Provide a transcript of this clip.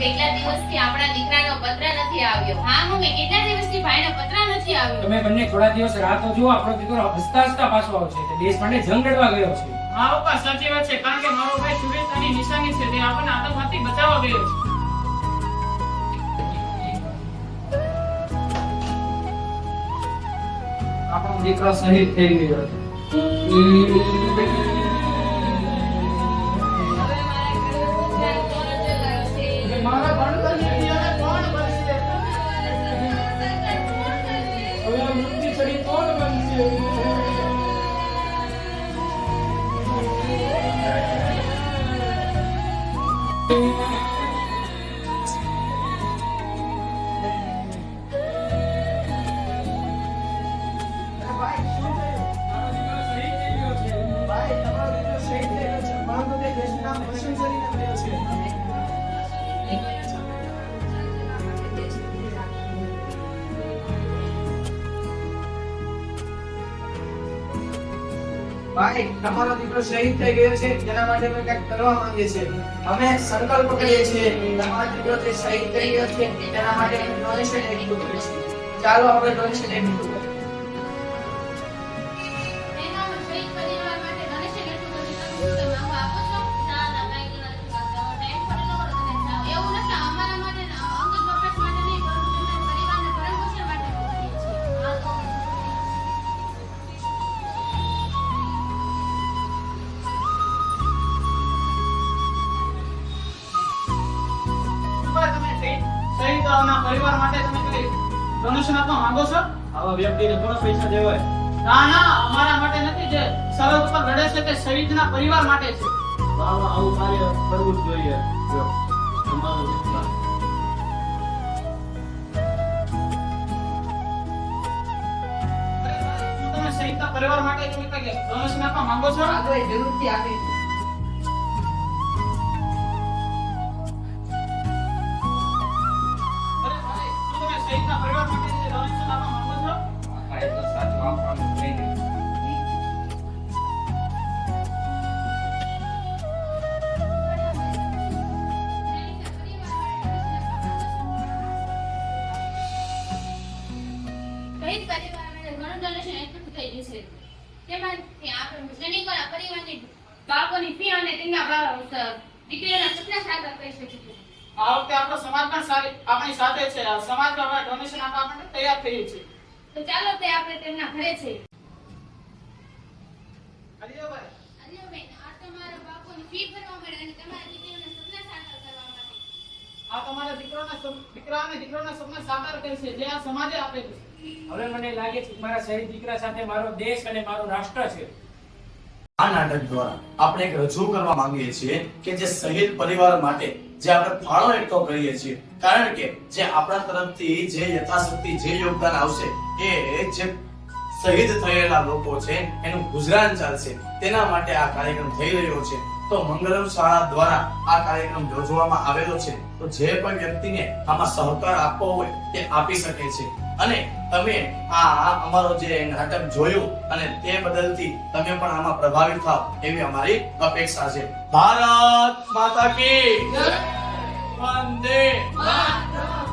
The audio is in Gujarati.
કેટલા દિવસથી આપણા દીકરાનો પત્ર નથી આવ્યો? હા મમ્મી કેટલા દિવસથી ભાઈનો પત્ર નથી આવ્યો? તમે બંને થોડા દિવસ રાહ તો જુઓ આપણો દીકરો હસતા હસતા પાછો આવશે તે દેશ માટે જંગ લડવા ગયો છે. હા પપ્પા સાચી વાત છે કારણ કે મારો ભાઈ શુભેચ્છાની નિશાની છે તે આપણને આતંકવાદથી બચાવવા ગયો છે. આપણો દીકરો શહીદ થઈ ગયો મારા Thank. ભાઈ, તમારો દીકરો શહીદ થઈ ગયો છે, તેના માટે અમે કંઈક કરવા માંગીએ છીએ. અમે સંકલ્પ કરીએ છીએ, તમારો દીકરો જે શહીદ થઈ ગયો છે, તેના માટે ડોનેશન એકઠું છીએ ચાલો આપણે ડોનેશન એકઠું શહીદ પરિવાર માટે તમે કોઈ ડોનેશન આપવા માંગો છો? આવા વ્યક્તિને કોણ પૈસા દેવાય. ના ના અમારા માટે નથી જે સરહદ પર લડે છે તે શહીદના પરિવાર માટે છે. તો આવા આવું કાર્ય કરવું જ જોઈએ. જો તમારો પરિવાર માટે તમે કંઈક ડોનેશન આપવા માંગો છો? આ તો એ જરૂરથી આપીશું બાળકોની ફી અને તેમના દીકરીઓના સપના સાકાર કરી શકીશું. આ વખતે આપણો સમાજ પણ સારી આપણી સાથે છે. સમાજ હવે ડોનેશન આપવા માટે તૈયાર થઈ છે તો ચાલો તે આપણે તેમના ઘરે છે. અલ્યોબેન, આ તમારા બાળકોની ફી ભરવા માટે અને તમારા દીકરીઓના સપના સાકાર કરવા માટે. આ તમારા દીકરાના દીકરા અને દીકરાના સપના સાકાર કરશે જે આ સમાજે આપેલું છે. હવે મને લાગે છે કે મારા શહીદ દીકરા સાથે મારો દેશ અને મારું રાષ્ટ્ર છે. આ નાટક દ્વારા આપણે એક રજૂ કરવા માંગીએ છીએ કે જે શહીદ પરિવાર માટે જે આપણે ફાળો એટલો કરીએ છીએ. કારણ કે જે આપણા તરફથી જે યથાશક્તિ, જે યોગદાન આવશે, એ જે શહીદ થયેલા લોકો છે, એનું ગુજરાન ચાલશે. તેના માટે આ કાર્યક્રમ થઈ રહ્યો છે. તો મંગલમ શાળા દ્વારા આ કાર્યક્રમ યોજવામાં આવેલો છે. તો જે પણ વ્યક્તિને આમાં સહકાર આપવો હોય તે આપી શકે છે. અને તમે આ અમારો જે નાટક જોયું અને તે બદલથી તમે પણ આમાં પ્રભાવિત થાવ એવી અમારી અપેક્ષા છે ભારત માતા કી વંદે વાહ!